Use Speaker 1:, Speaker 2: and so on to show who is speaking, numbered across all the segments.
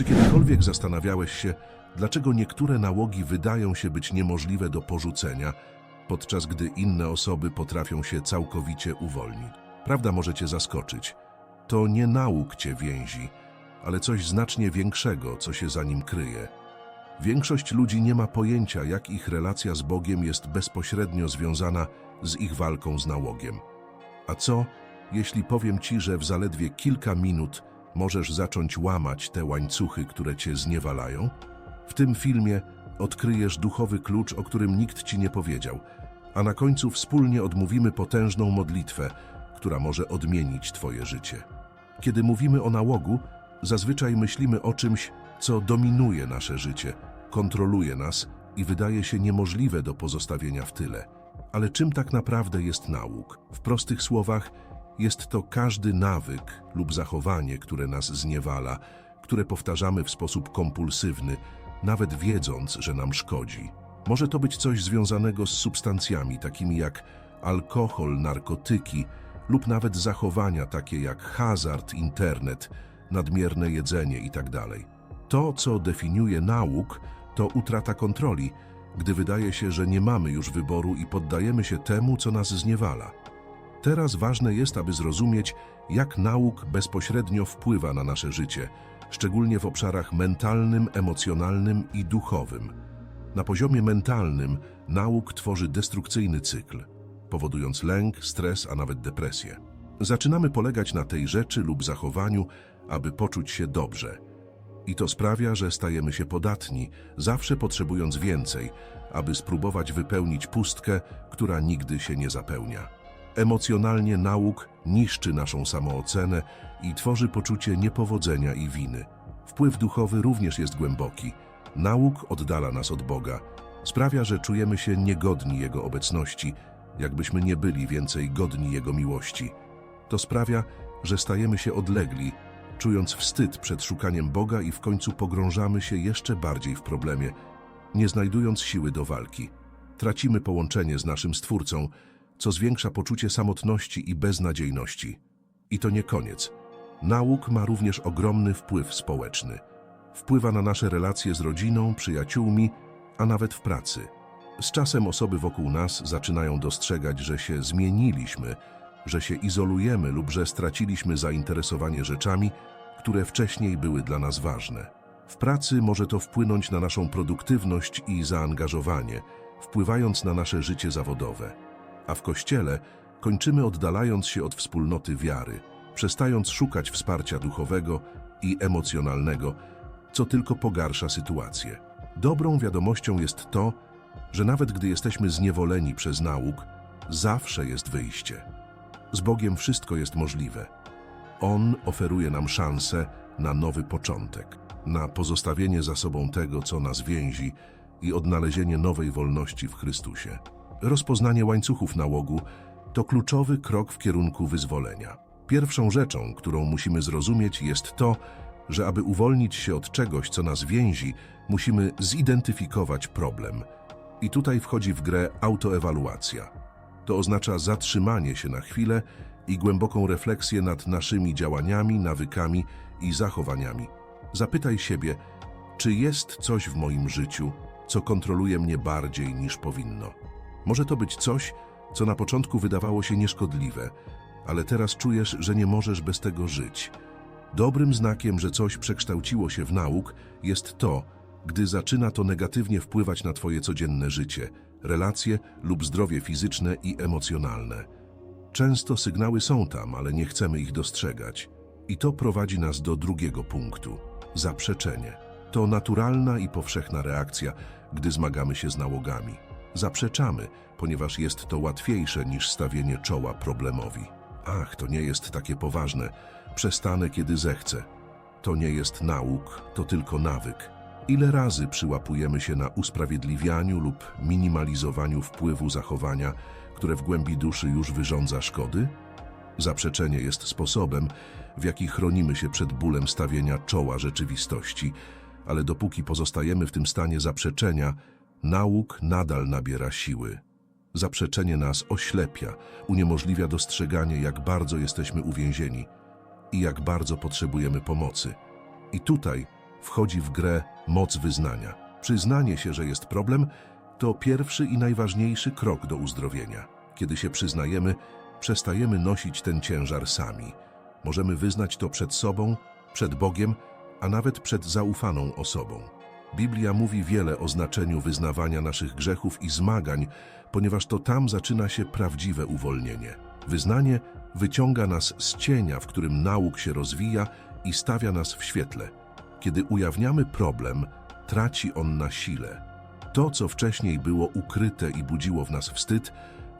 Speaker 1: Czy kiedykolwiek zastanawiałeś się, dlaczego niektóre nałogi wydają się być niemożliwe do porzucenia, podczas gdy inne osoby potrafią się całkowicie uwolnić? Prawda może cię zaskoczyć. To nie nauk cię więzi, ale coś znacznie większego, co się za nim kryje. Większość ludzi nie ma pojęcia, jak ich relacja z Bogiem jest bezpośrednio związana z ich walką z nałogiem. A co, jeśli powiem ci, że w zaledwie kilka minut możesz zacząć łamać te łańcuchy, które cię zniewalają? W tym filmie odkryjesz duchowy klucz, o którym nikt ci nie powiedział, a na końcu wspólnie odmówimy potężną modlitwę, która może odmienić twoje życie. Kiedy mówimy o nałogu, zazwyczaj myślimy o czymś, co dominuje nasze życie, kontroluje nas i wydaje się niemożliwe do pozostawienia w tyle. Ale czym tak naprawdę jest nauk? W prostych słowach, jest to każdy nawyk lub zachowanie, które nas zniewala, które powtarzamy w sposób kompulsywny, nawet wiedząc, że nam szkodzi. Może to być coś związanego z substancjami, takimi jak alkohol, narkotyki lub nawet zachowania takie jak hazard, internet, nadmierne jedzenie itd. To, co definiuje nauk, to utrata kontroli, gdy wydaje się, że nie mamy już wyboru i poddajemy się temu, co nas zniewala. Teraz ważne jest, aby zrozumieć, jak nauk bezpośrednio wpływa na nasze życie, szczególnie w obszarach mentalnym, emocjonalnym i duchowym. Na poziomie mentalnym nauk tworzy destrukcyjny cykl, powodując lęk, stres, a nawet depresję. Zaczynamy polegać na tej rzeczy lub zachowaniu, aby poczuć się dobrze. I to sprawia, że stajemy się podatni, zawsze potrzebując więcej, aby spróbować wypełnić pustkę, która nigdy się nie zapełnia. Emocjonalnie nauk niszczy naszą samoocenę i tworzy poczucie niepowodzenia i winy. Wpływ duchowy również jest głęboki. Nauk oddala nas od Boga. Sprawia, że czujemy się niegodni Jego obecności, jakbyśmy nie byli więcej godni Jego miłości. To sprawia, że stajemy się odlegli, czując wstyd przed szukaniem Boga i w końcu pogrążamy się jeszcze bardziej w problemie, nie znajdując siły do walki. Tracimy połączenie z naszym Stwórcą, co zwiększa poczucie samotności i beznadziejności. I to nie koniec. Nauk ma również ogromny wpływ społeczny. Wpływa na nasze relacje z rodziną, przyjaciółmi, a nawet w pracy. Z czasem osoby wokół nas zaczynają dostrzegać, że się zmieniliśmy, że się izolujemy lub że straciliśmy zainteresowanie rzeczami, które wcześniej były dla nas ważne. W pracy może to wpłynąć na naszą produktywność i zaangażowanie, wpływając na nasze życie zawodowe. A w kościele kończymy oddalając się od wspólnoty wiary, przestając szukać wsparcia duchowego i emocjonalnego, co tylko pogarsza sytuację. Dobrą wiadomością jest to, że nawet gdy jesteśmy zniewoleni przez nauk, zawsze jest wyjście. Z Bogiem wszystko jest możliwe. On oferuje nam szansę na nowy początek, na pozostawienie za sobą tego, co nas więzi i odnalezienie nowej wolności w Chrystusie. Rozpoznanie łańcuchów nałogu to kluczowy krok w kierunku wyzwolenia. Pierwszą rzeczą, którą musimy zrozumieć, jest to, że aby uwolnić się od czegoś, co nas więzi, musimy zidentyfikować problem. I tutaj wchodzi w grę autoewaluacja. To oznacza zatrzymanie się na chwilę i głęboką refleksję nad naszymi działaniami, nawykami i zachowaniami. Zapytaj siebie, czy jest coś w moim życiu, co kontroluje mnie bardziej niż powinno. Może to być coś, co na początku wydawało się nieszkodliwe, ale teraz czujesz, że nie możesz bez tego żyć. Dobrym znakiem, że coś przekształciło się w nauk, jest to, gdy zaczyna to negatywnie wpływać na Twoje codzienne życie, relacje lub zdrowie fizyczne i emocjonalne. Często sygnały są tam, ale nie chcemy ich dostrzegać. I to prowadzi nas do drugiego punktu zaprzeczenie. To naturalna i powszechna reakcja, gdy zmagamy się z nałogami. Zaprzeczamy, ponieważ jest to łatwiejsze niż stawienie czoła problemowi. Ach, to nie jest takie poważne. Przestanę, kiedy zechcę. To nie jest nauk, to tylko nawyk. Ile razy przyłapujemy się na usprawiedliwianiu lub minimalizowaniu wpływu zachowania, które w głębi duszy już wyrządza szkody? Zaprzeczenie jest sposobem, w jaki chronimy się przed bólem stawienia czoła rzeczywistości, ale dopóki pozostajemy w tym stanie zaprzeczenia, nauk nadal nabiera siły. Zaprzeczenie nas oślepia, uniemożliwia dostrzeganie, jak bardzo jesteśmy uwięzieni i jak bardzo potrzebujemy pomocy. I tutaj wchodzi w grę moc wyznania. Przyznanie się, że jest problem, to pierwszy i najważniejszy krok do uzdrowienia. Kiedy się przyznajemy, przestajemy nosić ten ciężar sami. Możemy wyznać to przed sobą, przed Bogiem, a nawet przed zaufaną osobą. Biblia mówi wiele o znaczeniu wyznawania naszych grzechów i zmagań, ponieważ to tam zaczyna się prawdziwe uwolnienie. Wyznanie wyciąga nas z cienia, w którym nauk się rozwija i stawia nas w świetle. Kiedy ujawniamy problem, traci on na sile. To, co wcześniej było ukryte i budziło w nas wstyd,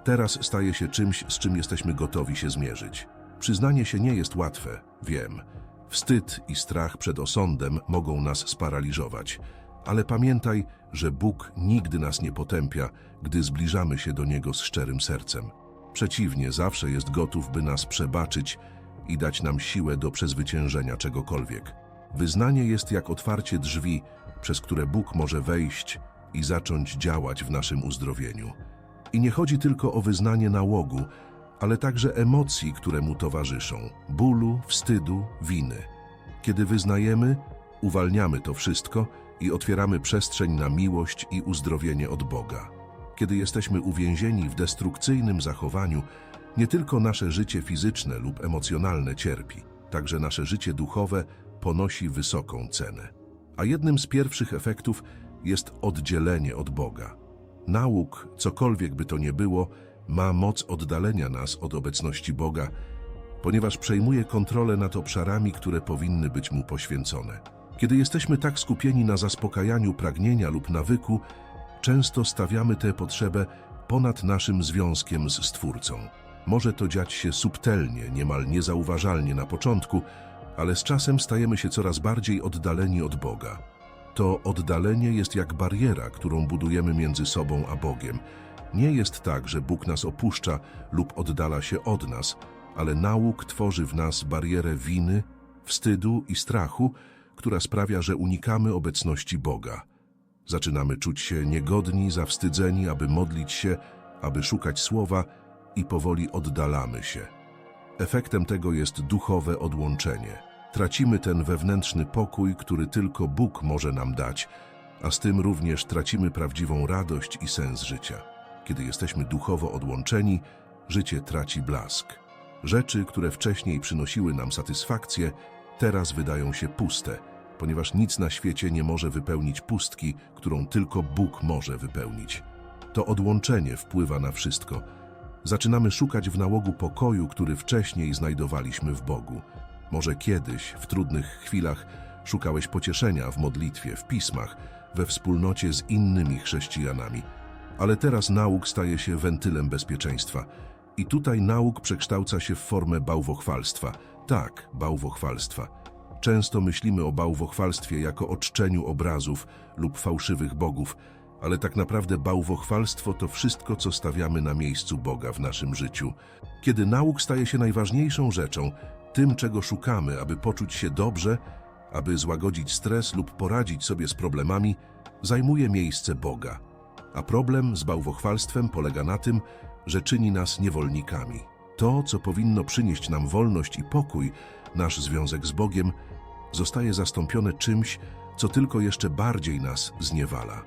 Speaker 1: teraz staje się czymś, z czym jesteśmy gotowi się zmierzyć. Przyznanie się nie jest łatwe, wiem. Wstyd i strach przed osądem mogą nas sparaliżować. Ale pamiętaj, że Bóg nigdy nas nie potępia, gdy zbliżamy się do Niego z szczerym sercem. Przeciwnie, zawsze jest gotów, by nas przebaczyć i dać nam siłę do przezwyciężenia czegokolwiek. Wyznanie jest jak otwarcie drzwi, przez które Bóg może wejść i zacząć działać w naszym uzdrowieniu. I nie chodzi tylko o wyznanie nałogu, ale także emocji, które mu towarzyszą bólu, wstydu, winy. Kiedy wyznajemy, uwalniamy to wszystko i otwieramy przestrzeń na miłość i uzdrowienie od Boga. Kiedy jesteśmy uwięzieni w destrukcyjnym zachowaniu, nie tylko nasze życie fizyczne lub emocjonalne cierpi, także nasze życie duchowe ponosi wysoką cenę. A jednym z pierwszych efektów jest oddzielenie od Boga. Nauk, cokolwiek by to nie było, ma moc oddalenia nas od obecności Boga, ponieważ przejmuje kontrolę nad obszarami, które powinny być Mu poświęcone. Kiedy jesteśmy tak skupieni na zaspokajaniu pragnienia lub nawyku, często stawiamy tę potrzebę ponad naszym związkiem z Stwórcą. Może to dziać się subtelnie, niemal niezauważalnie na początku, ale z czasem stajemy się coraz bardziej oddaleni od Boga. To oddalenie jest jak bariera, którą budujemy między sobą a Bogiem. Nie jest tak, że Bóg nas opuszcza lub oddala się od nas, ale nauk tworzy w nas barierę winy, wstydu i strachu, która sprawia, że unikamy obecności Boga. Zaczynamy czuć się niegodni, zawstydzeni, aby modlić się, aby szukać słowa i powoli oddalamy się. Efektem tego jest duchowe odłączenie. Tracimy ten wewnętrzny pokój, który tylko Bóg może nam dać, a z tym również tracimy prawdziwą radość i sens życia. Kiedy jesteśmy duchowo odłączeni, życie traci blask. Rzeczy, które wcześniej przynosiły nam satysfakcję, teraz wydają się puste, ponieważ nic na świecie nie może wypełnić pustki, którą tylko Bóg może wypełnić. To odłączenie wpływa na wszystko. Zaczynamy szukać w nałogu pokoju, który wcześniej znajdowaliśmy w Bogu. Może kiedyś, w trudnych chwilach, szukałeś pocieszenia w modlitwie, w pismach, we wspólnocie z innymi chrześcijanami. Ale teraz nauk staje się wentylem bezpieczeństwa. I tutaj nauk przekształca się w formę bałwochwalstwa. Tak, bałwochwalstwa. Często myślimy o bałwochwalstwie jako o czczeniu obrazów lub fałszywych bogów, ale tak naprawdę bałwochwalstwo to wszystko, co stawiamy na miejscu Boga w naszym życiu. Kiedy nauk staje się najważniejszą rzeczą, tym, czego szukamy, aby poczuć się dobrze, aby złagodzić stres lub poradzić sobie z problemami, zajmuje miejsce Boga. A problem z bałwochwalstwem polega na tym, że czyni nas niewolnikami. To, co powinno przynieść nam wolność i pokój, nasz związek z Bogiem, zostaje zastąpione czymś, co tylko jeszcze bardziej nas zniewala.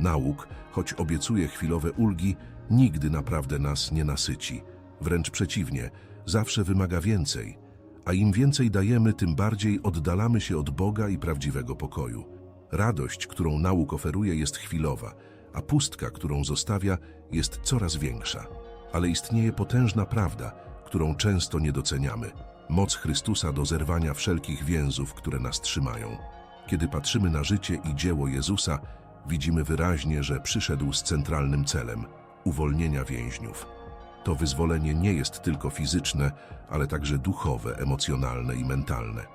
Speaker 1: Nauk, choć obiecuje chwilowe ulgi, nigdy naprawdę nas nie nasyci. Wręcz przeciwnie, zawsze wymaga więcej. A im więcej dajemy, tym bardziej oddalamy się od Boga i prawdziwego pokoju. Radość, którą nauk oferuje, jest chwilowa, a pustka, którą zostawia, jest coraz większa. Ale istnieje potężna prawda, którą często nie doceniamy. Moc Chrystusa do zerwania wszelkich więzów, które nas trzymają. Kiedy patrzymy na życie i dzieło Jezusa, widzimy wyraźnie, że przyszedł z centralnym celem uwolnienia więźniów. To wyzwolenie nie jest tylko fizyczne, ale także duchowe, emocjonalne i mentalne.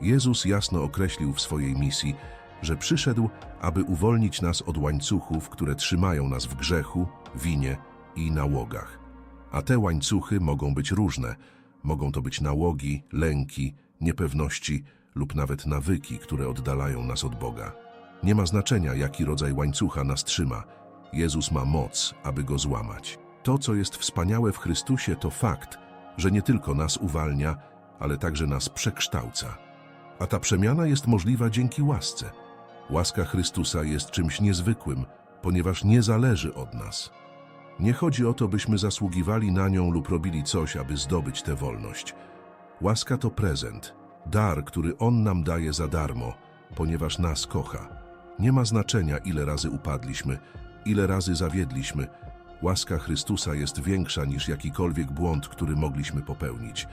Speaker 1: Jezus jasno określił w swojej misji, że przyszedł, aby uwolnić nas od łańcuchów, które trzymają nas w grzechu, winie i nałogach. A te łańcuchy mogą być różne. Mogą to być nałogi, lęki, niepewności lub nawet nawyki, które oddalają nas od Boga. Nie ma znaczenia, jaki rodzaj łańcucha nas trzyma. Jezus ma moc, aby go złamać. To, co jest wspaniałe w Chrystusie, to fakt, że nie tylko nas uwalnia, ale także nas przekształca. A ta przemiana jest możliwa dzięki łasce. Łaska Chrystusa jest czymś niezwykłym, ponieważ nie zależy od nas. Nie chodzi o to, byśmy zasługiwali na nią lub robili coś, aby zdobyć tę wolność. Łaska to prezent, dar, który On nam daje za darmo, ponieważ nas kocha. Nie ma znaczenia, ile razy upadliśmy, ile razy zawiedliśmy. Łaska Chrystusa jest większa niż jakikolwiek błąd, który mogliśmy popełnić.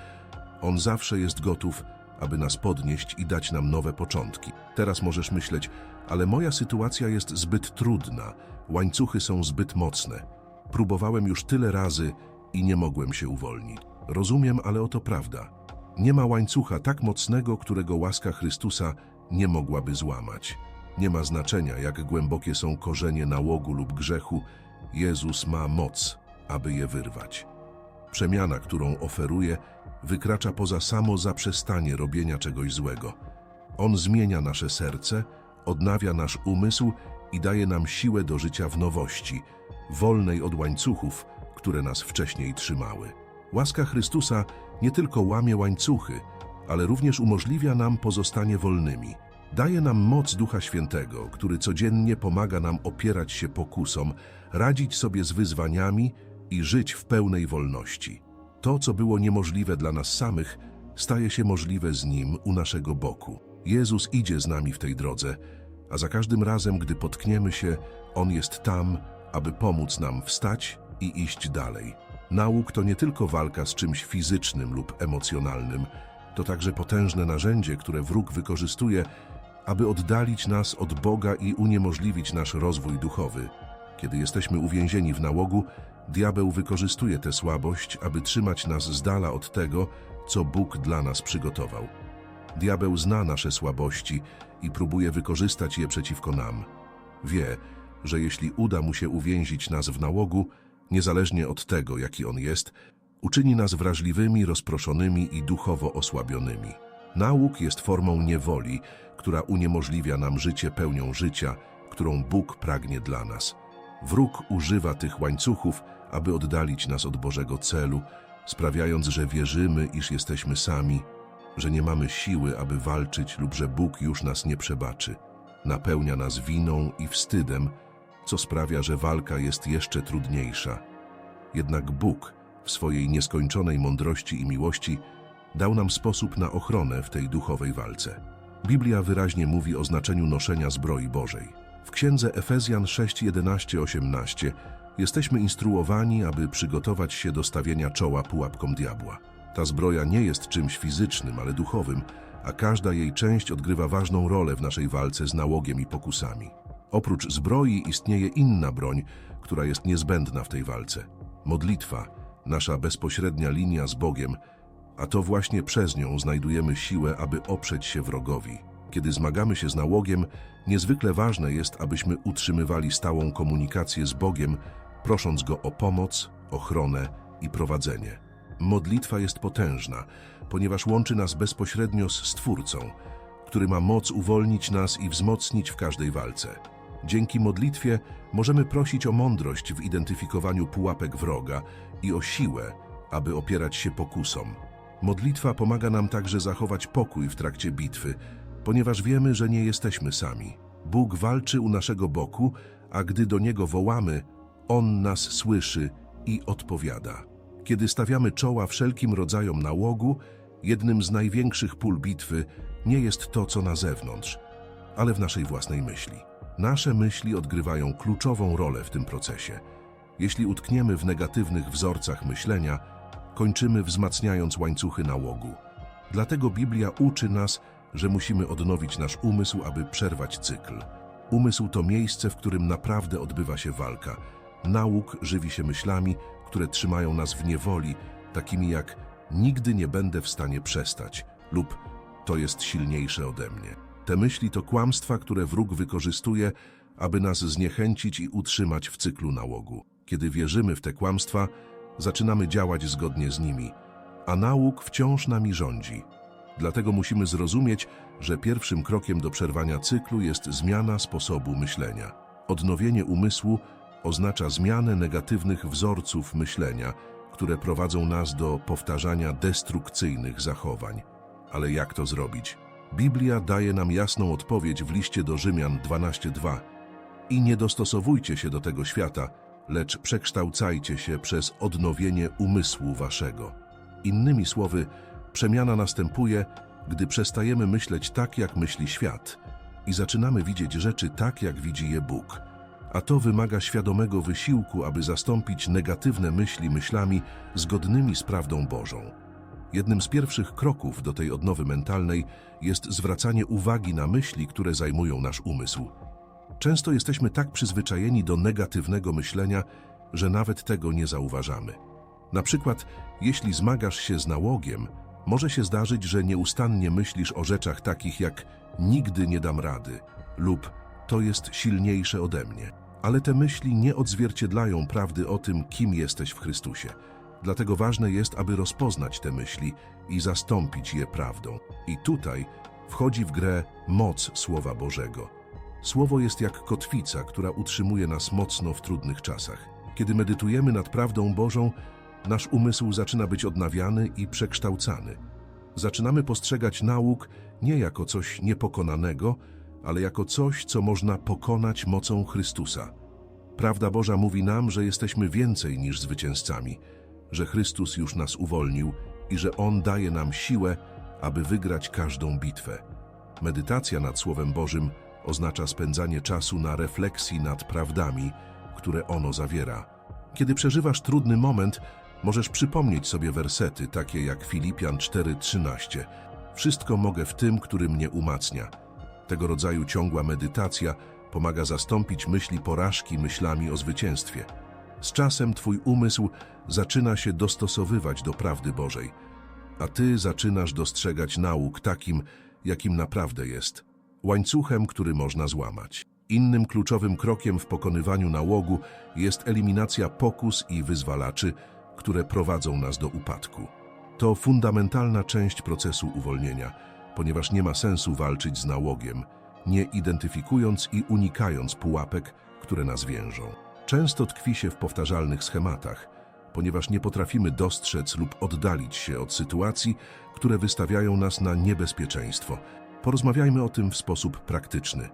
Speaker 1: On zawsze jest gotów, aby nas podnieść i dać nam nowe początki. Teraz możesz myśleć, ale moja sytuacja jest zbyt trudna, łańcuchy są zbyt mocne. Próbowałem już tyle razy i nie mogłem się uwolnić. Rozumiem, ale oto prawda. Nie ma łańcucha tak mocnego, którego łaska Chrystusa nie mogłaby złamać. Nie ma znaczenia, jak głębokie są korzenie nałogu lub grzechu, Jezus ma moc, aby je wyrwać. Przemiana, którą oferuje, wykracza poza samo zaprzestanie robienia czegoś złego. On zmienia nasze serce, odnawia nasz umysł i daje nam siłę do życia w nowości, wolnej od łańcuchów, które nas wcześniej trzymały. Łaska Chrystusa nie tylko łamie łańcuchy, ale również umożliwia nam pozostanie wolnymi. Daje nam moc Ducha Świętego, który codziennie pomaga nam opierać się pokusom, radzić sobie z wyzwaniami i żyć w pełnej wolności. To, co było niemożliwe dla nas samych, staje się możliwe z Nim u naszego boku. Jezus idzie z nami w tej drodze, a za każdym razem, gdy potkniemy się, On jest tam, aby pomóc nam wstać i iść dalej. Nauk to nie tylko walka z czymś fizycznym lub emocjonalnym, to także potężne narzędzie, które wróg wykorzystuje, aby oddalić nas od Boga i uniemożliwić nasz rozwój duchowy. Kiedy jesteśmy uwięzieni w nałogu, diabeł wykorzystuje tę słabość, aby trzymać nas z dala od tego, co Bóg dla nas przygotował. Diabeł zna nasze słabości i próbuje wykorzystać je przeciwko nam. Wie, że jeśli uda mu się uwięzić nas w nałogu, niezależnie od tego, jaki on jest, uczyni nas wrażliwymi, rozproszonymi i duchowo osłabionymi. Nauk jest formą niewoli, która uniemożliwia nam życie pełnią życia, którą Bóg pragnie dla nas. Wróg używa tych łańcuchów, aby oddalić nas od Bożego celu, sprawiając, że wierzymy, iż jesteśmy sami, że nie mamy siły, aby walczyć lub że Bóg już nas nie przebaczy. Napełnia nas winą i wstydem, co sprawia, że walka jest jeszcze trudniejsza. Jednak Bóg, w swojej nieskończonej mądrości i miłości, dał nam sposób na ochronę w tej duchowej walce. Biblia wyraźnie mówi o znaczeniu noszenia zbroi Bożej. W księdze Efezjan 6, 11, 18 jesteśmy instruowani, aby przygotować się do stawienia czoła pułapkom diabła. Ta zbroja nie jest czymś fizycznym, ale duchowym, a każda jej część odgrywa ważną rolę w naszej walce z nałogiem i pokusami. Oprócz zbroi istnieje inna broń, która jest niezbędna w tej walce. Modlitwa, nasza bezpośrednia linia z Bogiem, a to właśnie przez nią znajdujemy siłę, aby oprzeć się wrogowi. Kiedy zmagamy się z nałogiem, niezwykle ważne jest, abyśmy utrzymywali stałą komunikację z Bogiem, prosząc Go o pomoc, ochronę i prowadzenie. Modlitwa jest potężna, ponieważ łączy nas bezpośrednio z Stwórcą, który ma moc uwolnić nas i wzmocnić w każdej walce. Dzięki modlitwie możemy prosić o mądrość w identyfikowaniu pułapek wroga i o siłę, aby opierać się pokusom. Modlitwa pomaga nam także zachować pokój w trakcie bitwy, ponieważ wiemy, że nie jesteśmy sami. Bóg walczy u naszego boku, a gdy do Niego wołamy, On nas słyszy i odpowiada. Kiedy stawiamy czoła wszelkim rodzajom nałogu, jednym z największych pól bitwy nie jest to, co na zewnątrz, ale w naszej własnej myśli. Nasze myśli odgrywają kluczową rolę w tym procesie. Jeśli utkniemy w negatywnych wzorcach myślenia, kończymy wzmacniając łańcuchy nałogu. Dlatego Biblia uczy nas, że musimy odnowić nasz umysł, aby przerwać cykl. Umysł to miejsce, w którym naprawdę odbywa się walka. Nauk żywi się myślami, które trzymają nas w niewoli, takimi jak nigdy nie będę w stanie przestać lub to jest silniejsze ode mnie. Te myśli to kłamstwa, które wróg wykorzystuje, aby nas zniechęcić i utrzymać w cyklu nałogu. Kiedy wierzymy w te kłamstwa, zaczynamy działać zgodnie z nimi, a nauk wciąż nami rządzi. Dlatego musimy zrozumieć, że pierwszym krokiem do przerwania cyklu jest zmiana sposobu myślenia. Odnowienie umysłu oznacza zmianę negatywnych wzorców myślenia, które prowadzą nas do powtarzania destrukcyjnych zachowań. Ale jak to zrobić? Biblia daje nam jasną odpowiedź w liście do Rzymian 12:2. I nie dostosowujcie się do tego świata, lecz przekształcajcie się przez odnowienie umysłu waszego. Innymi słowy, przemiana następuje, gdy przestajemy myśleć tak, jak myśli świat i zaczynamy widzieć rzeczy tak, jak widzi je Bóg. A to wymaga świadomego wysiłku, aby zastąpić negatywne myśli myślami zgodnymi z prawdą Bożą. Jednym z pierwszych kroków do tej odnowy mentalnej jest zwracanie uwagi na myśli, które zajmują nasz umysł. Często jesteśmy tak przyzwyczajeni do negatywnego myślenia, że nawet tego nie zauważamy. Na przykład, jeśli zmagasz się z nałogiem, może się zdarzyć, że nieustannie myślisz o rzeczach takich jak nigdy nie dam rady lub to jest silniejsze ode mnie. Ale te myśli nie odzwierciedlają prawdy o tym, kim jesteś w Chrystusie. Dlatego ważne jest, aby rozpoznać te myśli i zastąpić je prawdą. I tutaj wchodzi w grę moc Słowa Bożego. Słowo jest jak kotwica, która utrzymuje nas mocno w trudnych czasach. Kiedy medytujemy nad prawdą Bożą, nasz umysł zaczyna być odnawiany i przekształcany. Zaczynamy postrzegać nauk nie jako coś niepokonanego, ale jako coś, co można pokonać mocą Chrystusa. Prawda Boża mówi nam, że jesteśmy więcej niż zwycięzcami, że Chrystus już nas uwolnił i że On daje nam siłę, aby wygrać każdą bitwę. Medytacja nad Słowem Bożym oznacza spędzanie czasu na refleksji nad prawdami, które ono zawiera. Kiedy przeżywasz trudny moment, możesz przypomnieć sobie wersety takie jak Filipian 4:13. Wszystko mogę w tym, który mnie umacnia. Tego rodzaju ciągła medytacja pomaga zastąpić myśli porażki myślami o zwycięstwie. Z czasem twój umysł zaczyna się dostosowywać do prawdy Bożej, a ty zaczynasz dostrzegać nauk takim, jakim naprawdę jest łańcuchem, który można złamać. Innym kluczowym krokiem w pokonywaniu nałogu jest eliminacja pokus i wyzwalaczy, które prowadzą nas do upadku. To fundamentalna część procesu uwolnienia, ponieważ nie ma sensu walczyć z nałogiem, nie identyfikując i unikając pułapek, które nas więżą. Często tkwi się w powtarzalnych schematach, ponieważ nie potrafimy dostrzec lub oddalić się od sytuacji, które wystawiają nas na niebezpieczeństwo. Porozmawiajmy o tym w sposób praktyczny.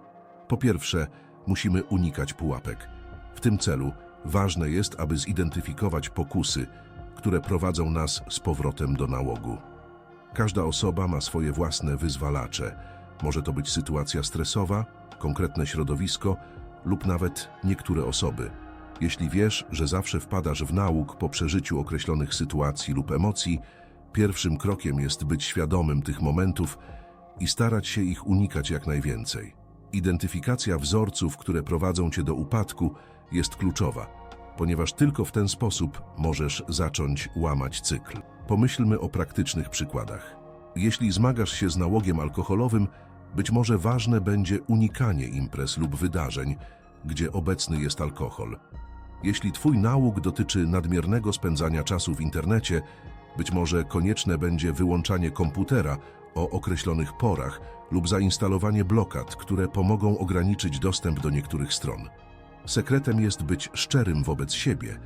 Speaker 1: Po pierwsze, musimy unikać pułapek. W tym celu ważne jest, aby zidentyfikować pokusy, które prowadzą nas z powrotem do nałogu. Każda osoba ma swoje własne wyzwalacze. Może to być sytuacja stresowa, konkretne środowisko lub nawet niektóre osoby. Jeśli wiesz, że zawsze wpadasz w nałóg po przeżyciu określonych sytuacji lub emocji, pierwszym krokiem jest być świadomym tych momentów i starać się ich unikać jak najwięcej. Identyfikacja wzorców, które prowadzą cię do upadku, jest kluczowa, ponieważ tylko w ten sposób możesz zacząć łamać cykl. Pomyślmy o praktycznych przykładach. Jeśli zmagasz się z nałogiem alkoholowym, być może ważne będzie unikanie imprez lub wydarzeń, gdzie obecny jest alkohol. Jeśli twój nałóg dotyczy nadmiernego spędzania czasu w internecie, być może konieczne będzie wyłączanie komputera o określonych porach lub zainstalowanie blokad, które pomogą ograniczyć dostęp do niektórych stron. Sekretem jest być szczerym wobec siebie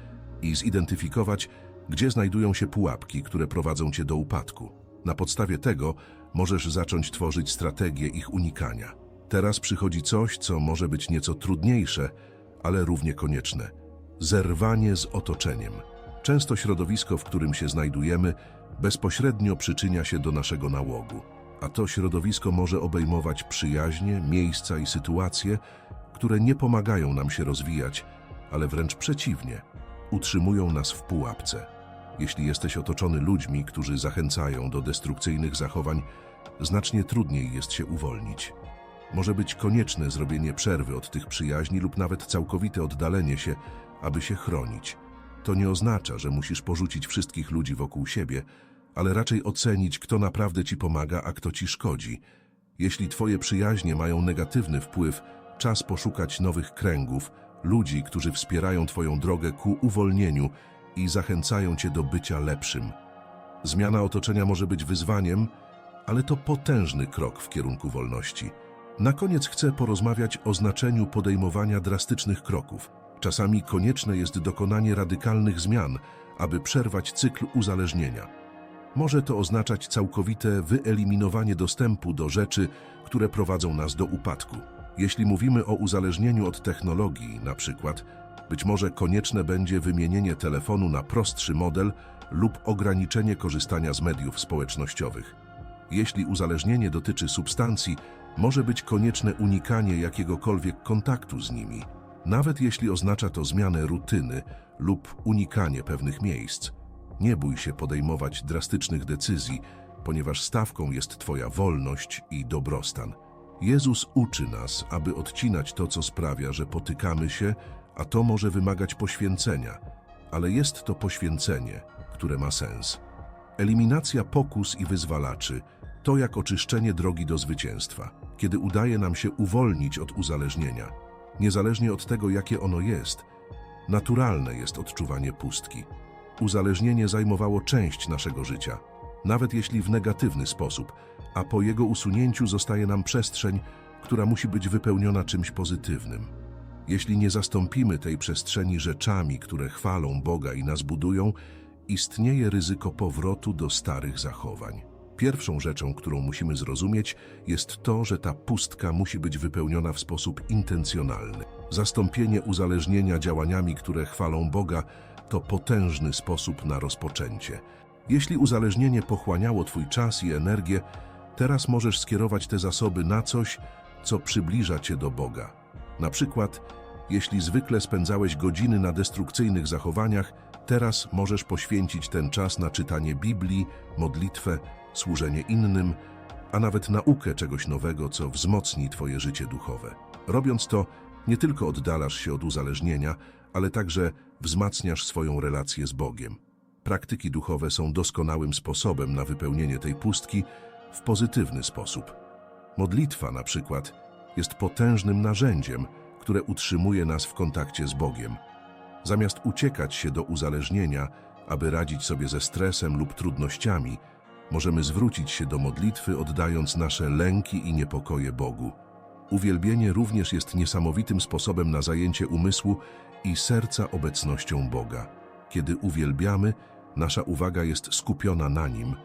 Speaker 1: i zidentyfikować, gdzie znajdują się pułapki, które prowadzą cię do upadku. Na podstawie tego możesz zacząć tworzyć strategię ich unikania. Teraz przychodzi coś, co może być nieco trudniejsze, ale równie konieczne. Zerwanie z otoczeniem. Często środowisko, w którym się znajdujemy, bezpośrednio przyczynia się do naszego nałogu, a to środowisko może obejmować przyjaźnie, miejsca i sytuacje, które nie pomagają nam się rozwijać, ale wręcz przeciwnie, utrzymują nas w pułapce. Jeśli jesteś otoczony ludźmi, którzy zachęcają do destrukcyjnych zachowań, znacznie trudniej jest się uwolnić. Może być konieczne zrobienie przerwy od tych przyjaźni lub nawet całkowite oddalenie się, aby się chronić. To nie oznacza, że musisz porzucić wszystkich ludzi wokół siebie, ale raczej ocenić, kto naprawdę ci pomaga, a kto ci szkodzi. Jeśli twoje przyjaźnie mają negatywny wpływ, czas poszukać nowych kręgów, ludzi, którzy wspierają twoją drogę ku uwolnieniu i zachęcają cię do bycia lepszym. Zmiana otoczenia może być wyzwaniem, ale to potężny krok w kierunku wolności. Na koniec chcę porozmawiać o znaczeniu podejmowania drastycznych kroków. Czasami konieczne jest dokonanie radykalnych zmian, aby przerwać cykl uzależnienia. Może to oznaczać całkowite wyeliminowanie dostępu do rzeczy, które prowadzą nas do upadku. Jeśli mówimy o uzależnieniu od technologii, na przykład, być może konieczne będzie wymienienie telefonu na prostszy model lub ograniczenie korzystania z mediów społecznościowych. Jeśli uzależnienie dotyczy substancji, może być konieczne unikanie jakiegokolwiek kontaktu z nimi, nawet jeśli oznacza to zmianę rutyny lub unikanie pewnych miejsc. Nie bój się podejmować drastycznych decyzji, ponieważ stawką jest Twoja wolność i dobrostan. Jezus uczy nas, aby odcinać to, co sprawia, że potykamy się, a to może wymagać poświęcenia, ale jest to poświęcenie, które ma sens. Eliminacja pokus i wyzwalaczy to jak oczyszczenie drogi do zwycięstwa, kiedy udaje nam się uwolnić od uzależnienia. Niezależnie od tego, jakie ono jest, naturalne jest odczuwanie pustki. Uzależnienie zajmowało część naszego życia, nawet jeśli w negatywny sposób, a po jego usunięciu zostaje nam przestrzeń, która musi być wypełniona czymś pozytywnym. Jeśli nie zastąpimy tej przestrzeni rzeczami, które chwalą Boga i nas budują, istnieje ryzyko powrotu do starych zachowań. Pierwszą rzeczą, którą musimy zrozumieć, jest to, że ta pustka musi być wypełniona w sposób intencjonalny. Zastąpienie uzależnienia działaniami, które chwalą Boga, to potężny sposób na rozpoczęcie. Jeśli uzależnienie pochłaniało Twój czas i energię, teraz możesz skierować te zasoby na coś, co przybliża Cię do Boga. Na przykład, jeśli zwykle spędzałeś godziny na destrukcyjnych zachowaniach, teraz możesz poświęcić ten czas na czytanie Biblii, modlitwę, służenie innym, a nawet naukę czegoś nowego, co wzmocni Twoje życie duchowe. Robiąc to, nie tylko oddalasz się od uzależnienia, ale także wzmacniasz swoją relację z Bogiem. Praktyki duchowe są doskonałym sposobem na wypełnienie tej pustki w pozytywny sposób. Modlitwa, na przykład, jest potężnym narzędziem, które utrzymuje nas w kontakcie z Bogiem. Zamiast uciekać się do uzależnienia, aby radzić sobie ze stresem lub trudnościami, możemy zwrócić się do modlitwy, oddając nasze lęki i niepokoje Bogu. Uwielbienie również jest niesamowitym sposobem na zajęcie umysłu i serca obecnością Boga. Kiedy uwielbiamy, nasza uwaga jest skupiona na Nim,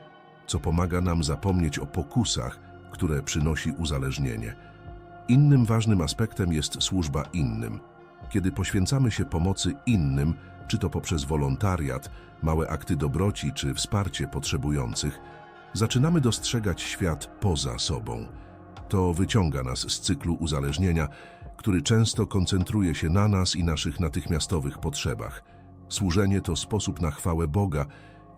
Speaker 1: co pomaga nam zapomnieć o pokusach, które przynosi uzależnienie. Innym ważnym aspektem jest służba innym. Kiedy poświęcamy się pomocy innym, czy to poprzez wolontariat, małe akty dobroci czy wsparcie potrzebujących, zaczynamy dostrzegać świat poza sobą. To wyciąga nas z cyklu uzależnienia, który często koncentruje się na nas i naszych natychmiastowych potrzebach. Służenie to sposób na chwałę Boga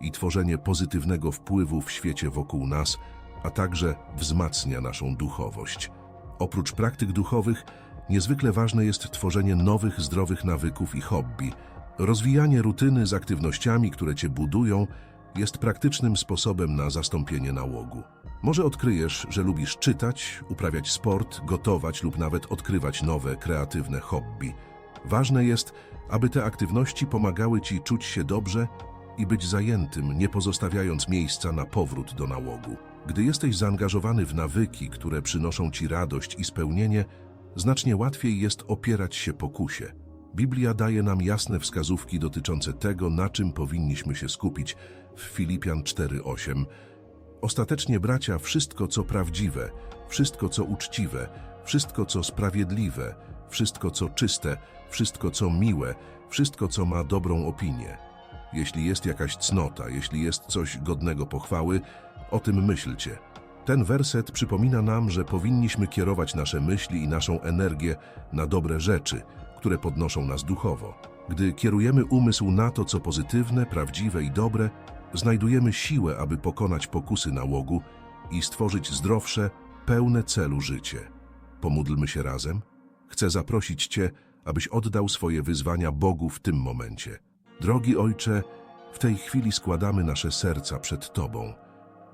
Speaker 1: i tworzenie pozytywnego wpływu w świecie wokół nas, a także wzmacnia naszą duchowość. Oprócz praktyk duchowych, niezwykle ważne jest tworzenie nowych, zdrowych nawyków i hobby. Rozwijanie rutyny z aktywnościami, które Cię budują, jest praktycznym sposobem na zastąpienie nałogu. Może odkryjesz, że lubisz czytać, uprawiać sport, gotować lub nawet odkrywać nowe, kreatywne hobby. Ważne jest, aby te aktywności pomagały Ci czuć się dobrze i być zajętym, nie pozostawiając miejsca na powrót do nałogu. Gdy jesteś zaangażowany w nawyki, które przynoszą Ci radość i spełnienie, znacznie łatwiej jest opierać się pokusie. Biblia daje nam jasne wskazówki dotyczące tego, na czym powinniśmy się skupić w Filipian 4:8. Ostatecznie, bracia, wszystko co prawdziwe, wszystko co uczciwe, wszystko co sprawiedliwe, wszystko co czyste, wszystko co miłe, wszystko co ma dobrą opinię. Jeśli jest jakaś cnota, jeśli jest coś godnego pochwały, o tym myślcie. Ten werset przypomina nam, że powinniśmy kierować nasze myśli i naszą energię na dobre rzeczy, które podnoszą nas duchowo. Gdy kierujemy umysł na to, co pozytywne, prawdziwe i dobre, znajdujemy siłę, aby pokonać pokusy nałogu i stworzyć zdrowsze, pełne celu życie. Pomódlmy się razem. Chcę zaprosić Cię, abyś oddał swoje wyzwania Bogu w tym momencie. Drogi Ojcze, w tej chwili składamy nasze serca przed Tobą.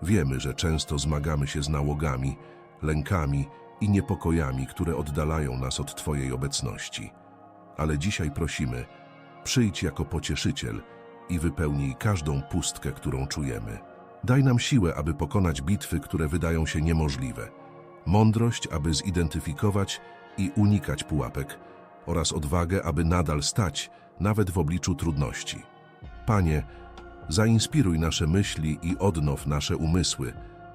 Speaker 1: Wiemy, że często zmagamy się z nałogami, lękami i niepokojami, które oddalają nas od Twojej obecności. Ale dzisiaj prosimy, przyjdź jako pocieszyciel i wypełnij każdą pustkę, którą czujemy. Daj nam siłę, aby pokonać bitwy, które wydają się niemożliwe, mądrość, aby zidentyfikować i unikać pułapek oraz odwagę, aby nadal stać, nawet w obliczu trudności. Panie, Zainspiruj nasze myśli i odnow nasze umysły,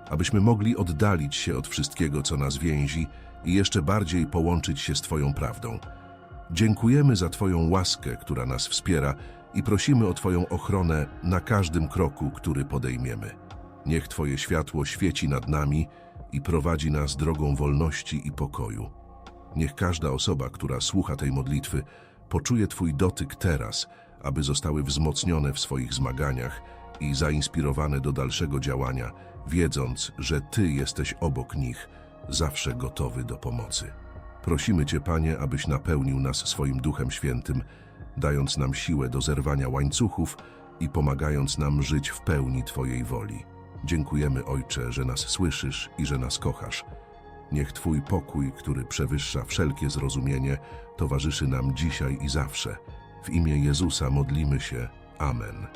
Speaker 1: abyśmy mogli oddalić się od wszystkiego, co nas więzi i jeszcze bardziej połączyć się z Twoją prawdą. Dziękujemy za Twoją łaskę, która nas wspiera i prosimy o Twoją ochronę na każdym kroku, który podejmiemy. Niech Twoje światło świeci nad nami i prowadzi nas drogą wolności i pokoju. Niech każda osoba, która słucha tej modlitwy, poczuje Twój dotyk teraz, aby zostały wzmocnione w swoich zmaganiach i zainspirowane do dalszego działania, wiedząc, że Ty jesteś obok nich, zawsze gotowy do pomocy. Prosimy Cię, Panie, abyś napełnił nas swoim Duchem Świętym, dając nam siłę do zerwania łańcuchów i pomagając nam żyć w pełni Twojej woli. Dziękujemy, Ojcze, że nas słyszysz i że nas kochasz. Niech Twój pokój, który przewyższa wszelkie zrozumienie, towarzyszy nam dzisiaj i zawsze. W imię Jezusa modlimy się. Amen.